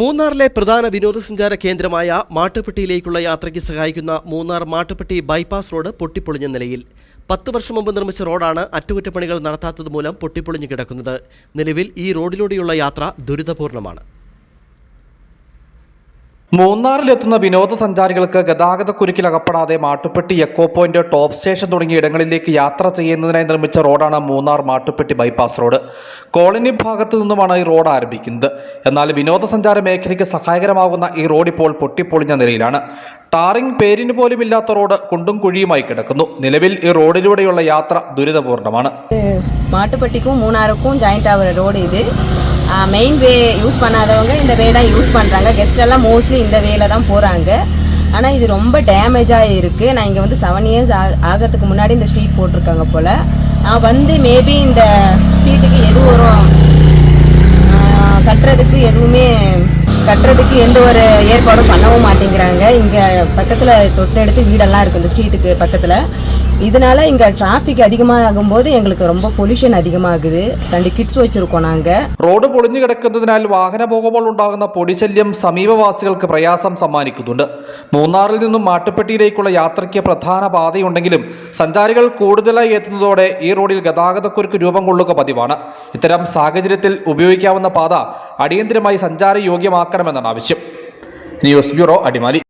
മൂന്നാറിലെ പ്രധാന വിനോദസഞ്ചാര കേന്ദ്രമായ മാട്ടുപ്പെട്ടിയിലേക്കുള്ള യാത്രയ്ക്ക് സഹായിക്കുന്ന മൂന്നാർ മാട്ടുപ്പെട്ടി ബൈപ്പാസ് റോഡ് പൊട്ടിപ്പൊളിഞ്ഞ നിലയിൽ. പത്ത് വർഷം മുമ്പ് നിർമ്മിച്ച റോഡാണ് അറ്റകുറ്റപ്പണികൾ നടത്താത്തത് മൂലം പൊട്ടിപ്പൊളിഞ്ഞു കിടക്കുന്നത്. നിലവിൽ ഈ റോഡിലൂടെയുള്ള യാത്ര ദുരിതപൂർണമാണ് മൂന്നാറിലെത്തുന്ന വിനോദസഞ്ചാരികൾക്ക് ഗതാഗതക്കുരുക്കിലകപ്പെടാതെ Mattupetty echo point top station തുടങ്ങിയ ഇടങ്ങളിലേക്ക് യാത്ര ചെയ്യുന്നതിനായി നിർമ്മിച്ച റോഡാണ് Munnar Mattupetty bypass road. Colony ഭാഗത്തു നിന്നുമാണ് ഈ റോഡ് ആരംഭിക്കുന്നത്. എന്നാൽ വിനോദസഞ്ചാര മേഖലയ്ക്ക് സഹായകരമാകുന്ന ഈ റോഡ് ഇപ്പോൾ പൊട്ടിപ്പൊളിഞ്ഞ നിലയിലാണ്. ടാറിംഗ് പേരിന് പോലും ഇല്ലാത്ത റോഡ് കുണ്ടും കുഴിയുമായി കിടക്കുന്നു. നിലവിൽ ഈ റോഡിലൂടെയുള്ള യാത്ര ദുരിതപൂർണമാണ്. മാട്ടുപ്പെട്ടിക്കും മൂന്നാർക്കും ജോയിന്റ് ആവുന്ന റോഡ് ഇത്. மெயின் வே யூஸ் பண்ணாதவங்க இந்த வே தான் யூஸ் பண்ணுறாங்க கெஸ்ட் எல்லாம் மோஸ்ட்லி இந்த வேல தான் போகிறாங்க ஆனால் இது ரொம்ப டேமேஜாக இருக்குது நான் இங்கே வந்து செவன் இயர்ஸ் ஆகிறதுக்கு முன்னாடி இந்த ஸ்ட்ரீட் போட்டிருக்காங்க போல். நான் வந்து மேபி இந்த ஸ்ட்ரீட்டுக்கு எது வரும் கட்டுறதுக்கு எதுவுமே கட்டுறதுக்கு எந்த ஒரு ஏற்பாடும் பண்ணவும் மாட்டேங்கிறாங்க. இங்கே பக்கத்தில் தொட்டெடுத்து வீடெல்லாம் இருக்குது இந்த ஸ்ட்ரீட்டுக்கு பக்கத்தில். இதனால இங்கே டிராஃபிக் அதிகமாகும்போது எங்களுக்கு ரொம்ப பொல்யூஷன் அதிகமாகுது ரெண்டு கிட்ஸ் வச்சுருக்கோம் நாங்கள் റോഡ് പൊളിഞ്ഞു കിടക്കുന്നതിനാൽ വാഹന പോകുമ്പോൾ ഉണ്ടാകുന്ന പൊടിശല്യം സമീപവാസികൾക്ക് പ്രയാസം സമ്മാനിക്കുന്നുണ്ട് മൂന്നാറിൽ നിന്നും മാട്ടുപ്പെട്ടിയിലേക്കുള്ള യാത്രയ്ക്ക് പ്രധാന പാതയുണ്ടെങ്കിലും സഞ്ചാരികൾ കൂടുതലായി എത്തുന്നതോടെ ഈ റോഡിൽ ഗതാഗതക്കുരുക്ക് രൂപം കൊള്ളുക പതിവാണ് ഇത്തരം സാഹചര്യത്തിൽ ഉപയോഗിക്കാവുന്ന പാത അടിയന്തിരമായി സഞ്ചാരയോഗ്യമാക്കണമെന്നാണ് ആവശ്യം ന്യൂസ് ബ്യൂറോ അടിമാലി